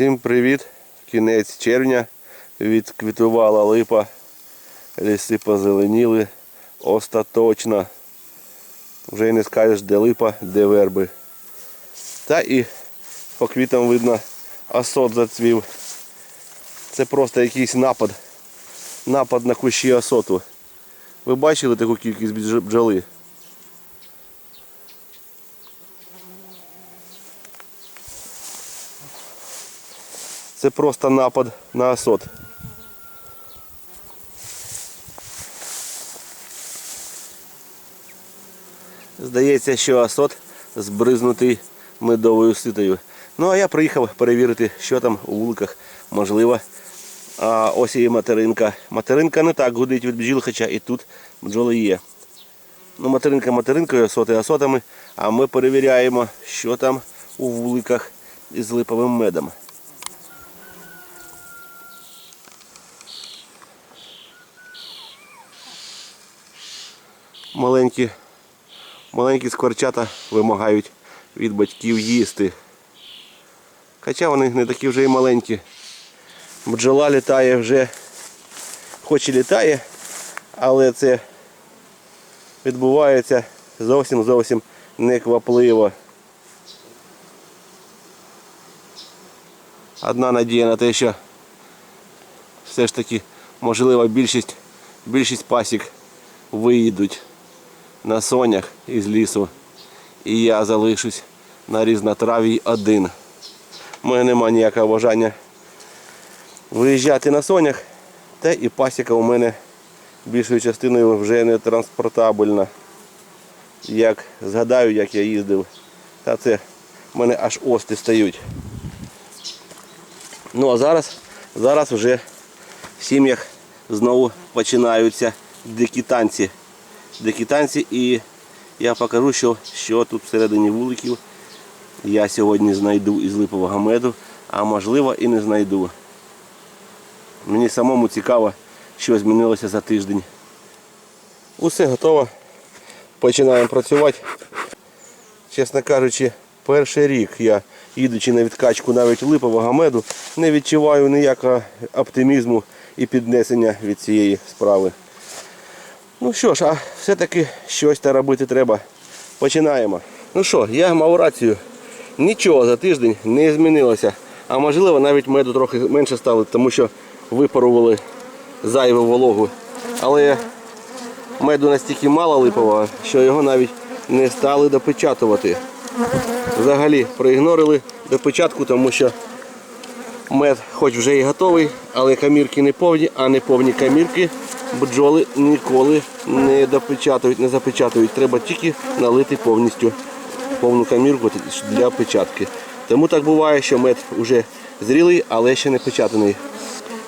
Всім привіт! Кінець червня. Відквітувала липа. Ліси позеленіли. Остаточно. Вже й не скажеш, де липа, де верби. Та і по квітам видно осот зацвів. Це просто якийсь напад. Напад на кущі осоту. Ви бачили таку кількість бдж- бджоли? Це просто напад на осот. Здається, що осот збризнутий медовою ситою. Ну а я приїхав перевірити, що там у вуликах можливо. А ось і материнка. Материнка не так гудить від бджіл, хоча і тут бджоли є. Ну, материнка материнкою, осоти осотами, а ми перевіряємо, що там у вуликах із липовим медом. Маленькі, маленькі скворчата вимагають від батьків їсти. Хоча вони не такі вже і маленькі. Бджола літає вже, хоч і літає, але це відбувається зовсім зовсім неквапливо. Одна надія на те, що все ж таки можливо більшість, більшість пасік виїдуть на сонях із лісу. І я залишусь на різнотравій один. У мене немає ніякого бажання виїжджати на сонях, та і пасіка у мене більшою частиною вже не транспортабельна. Як згадаю, як я їздив, та це в мене аж ости стають. Ну а зараз, зараз вже в сім'ях знову починаються дикі танці. Дикі танці і я покажу, що, що тут всередині вуликів я сьогодні знайду із липового меду, а можливо і не знайду. Мені самому цікаво, що змінилося за тиждень. Усе готово. Починаємо працювати. Чесно кажучи, перший рік я, їдучи на відкачку навіть липового меду, не відчуваю ніякого оптимізму і піднесення від цієї справи. Ну що ж, а все-таки щось та робити треба. Починаємо. Ну що, я мав рацію. Нічого за тиждень не змінилося. А можливо навіть меду трохи менше стало, тому що випарували зайву вологу. Але меду настільки мало липового, що його навіть не стали допечатувати. Взагалі проігнорили допечатку, тому що мед хоч вже і готовий, але камірки не повні, а не повні камірки бджоли ніколи не допечатують, не запечатують. Треба тільки налити повністю повну камірку для печатки. Тому так буває, що мед вже зрілий, але ще не печатаний.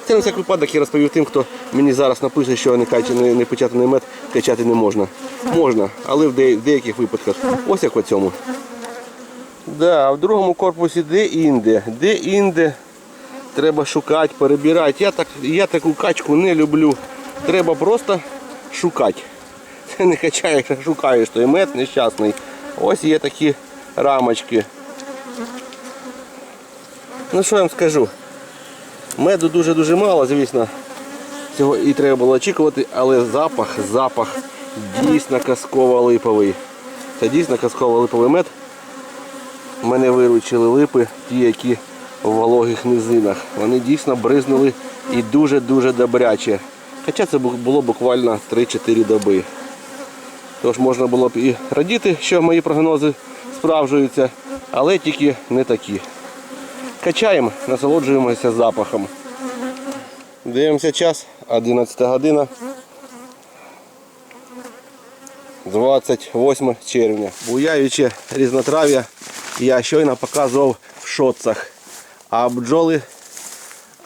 Це на всяк випадок я розповів тим, хто мені зараз напише, що не, кач- не, не печатаний мед качати не можна. Можна, але в, деяких випадках. Ось як в цьому. Да, в другому корпусі де-інде. Де-інде треба шукати, перебирати. Я, так, я таку качку не люблю. Треба просто шукати. Ти не качаєш, а шукаєш той мед нещасний. Ось є такі рамочки. Ну що я вам скажу? Меду дуже-дуже мало, звісно. Цього і треба було очікувати, але запах, запах дійсно казково-липовий. Це дійсно казково-липовий мед. Мене виручили липи, ті, які в вологих низинах. Вони дійсно бризнули і дуже-дуже добряче. Хоча це було буквально 3-4 доби. Тож можна було б і радіти, що мої прогнози справжуються, але тільки не такі. Качаємо, насолоджуємося запахом. Дивимося час, 11 година. 28 червня. Буяюче різнотрав'я я щойно показував в шотцах. А бджоли,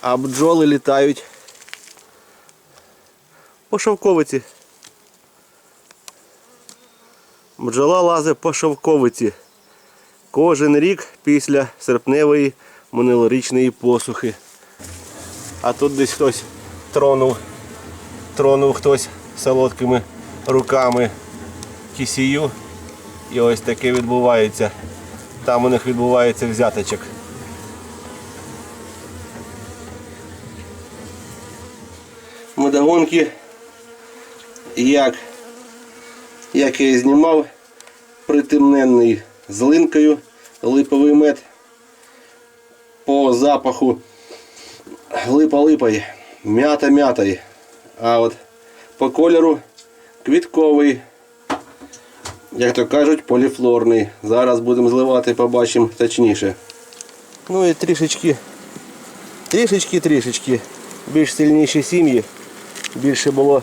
а бджоли літають по шовковиці. Бджола лазить по шовковиці. Кожен рік після серпневої минулорічної посухи. А тут десь хтось тронув, тронув хтось солодкими руками кісію І ось таке відбувається. Там у них відбувається взяточок. Медогонки як, як я і знімав, притемнений з линкою, липовий мед. По запаху липа липой, м'ята м'ятой. А от по кольору квітковий, як то кажуть, поліфлорний. Зараз будемо зливати, побачимо точніше. Ну і трішечки, трішечки, трішечки більш сильніші сім'ї, більше було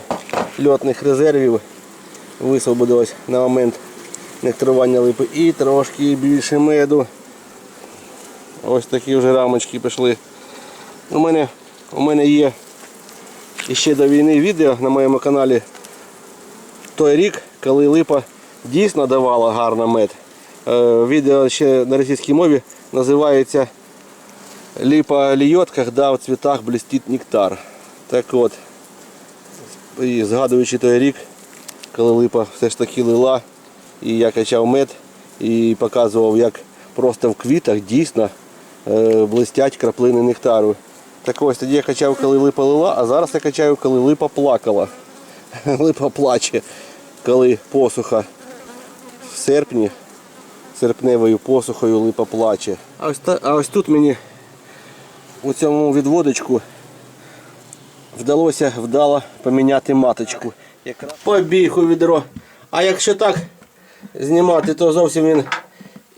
льотних резервів, висвободилось на момент нектарування липи і трошки більше меду. Ось такі вже рамочки пішли. У мене, у мене є ще до війни відео на моєму каналі. Той рік, коли липа дійсно давала гарно мед. Е, Відео ще на російській мові називається Липа льет, когда в цвітах блістить нектар. Так от, і згадуючи той рік, коли липа все ж таки лила, і я качав мед і показував, як просто в квітах дійсно е, блистять краплини нектару. Так ось тоді я качав, коли липа лила, а зараз я качаю, коли липа плакала. Липа плаче, коли посуха в серпні, серпневою посухою липа плаче. А ось, та- а ось тут мені у цьому відводочку вдалося вдало поміняти маточку. Побіг у відро. А якщо так знімати, то зовсім він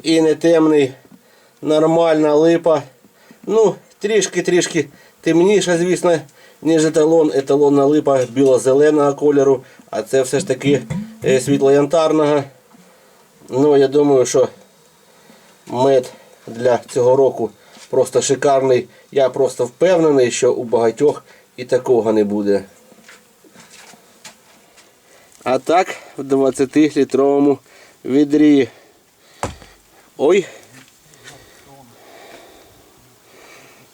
і не темний, нормальна липа. Ну, трішки-трішки темніша, звісно, ніж еталон. Еталонна липа біло-зеленого кольору, а це все ж таки е, світло-янтарного. Ну, я думаю, що мед для цього року просто шикарний. Я просто впевнений, що у багатьох і такого не буде. А так в 20-літровому відрі. Ой.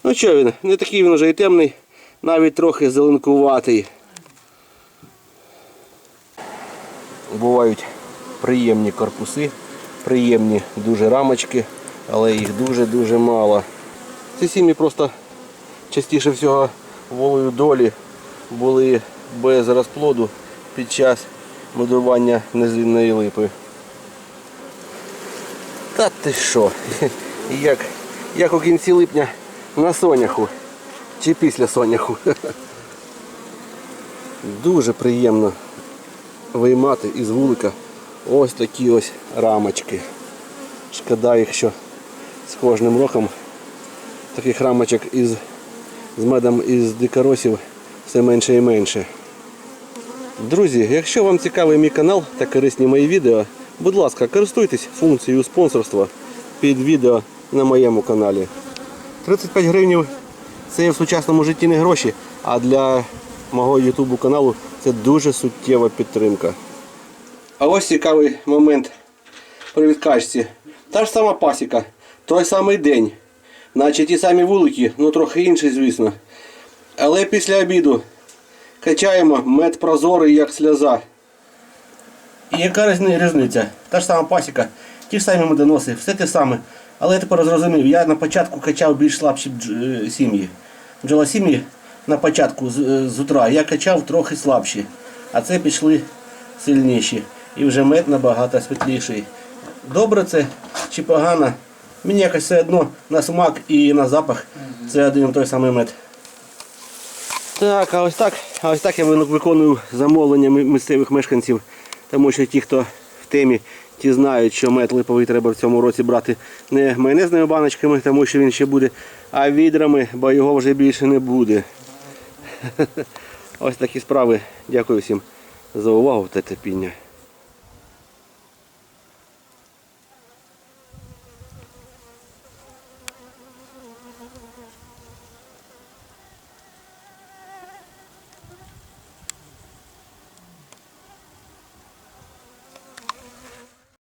Ну що він, не такий він вже і темний, навіть трохи зеленкуватий. Бувають приємні корпуси, приємні дуже рамочки, але їх дуже-дуже мало. Ці сім'ї просто частіше всього волею долі були без розплоду під час будування незрінної липи. Та ти що? Як, як у кінці липня на соняху. Чи після соняху. Дуже приємно виймати із вулика ось такі ось рамочки. Шкода їх, що з кожним роком таких рамочок із, з медом із дикоросів все менше і менше. Друзі, якщо вам цікавий мій канал та корисні мої відео, будь ласка, користуйтесь функцією спонсорства під відео на моєму каналі. 35 гривень це в сучасному житті не гроші, а для мого ютубу каналу це дуже суттєва підтримка. А ось цікавий момент при відкачці. Та ж сама пасіка, той самий день. Наче ті самі вулики, ну трохи інший, звісно. Але після обіду качаємо мед прозорий, як сльоза. І яка різни- різниця? Та ж сама пасіка, ті ж самі медоноси, все те саме. Але я тепер зрозумів, я на початку качав більш слабші е, сім'ї. На початку з, е, з утра я качав трохи слабші, а це пішли сильніші. І вже мед набагато світліший. Добре це чи погано? Мені якось все одно на смак і на запах це один і той самий мед. Так, а ось так, а ось так я виконую замовлення місцевих мешканців, тому що ті, хто в темі, ті знають, що мед липовий треба в цьому році брати не майонезними баночками, тому що він ще буде, а відрами, бо його вже більше не буде. Ось такі справи. Дякую всім за увагу та терпіння.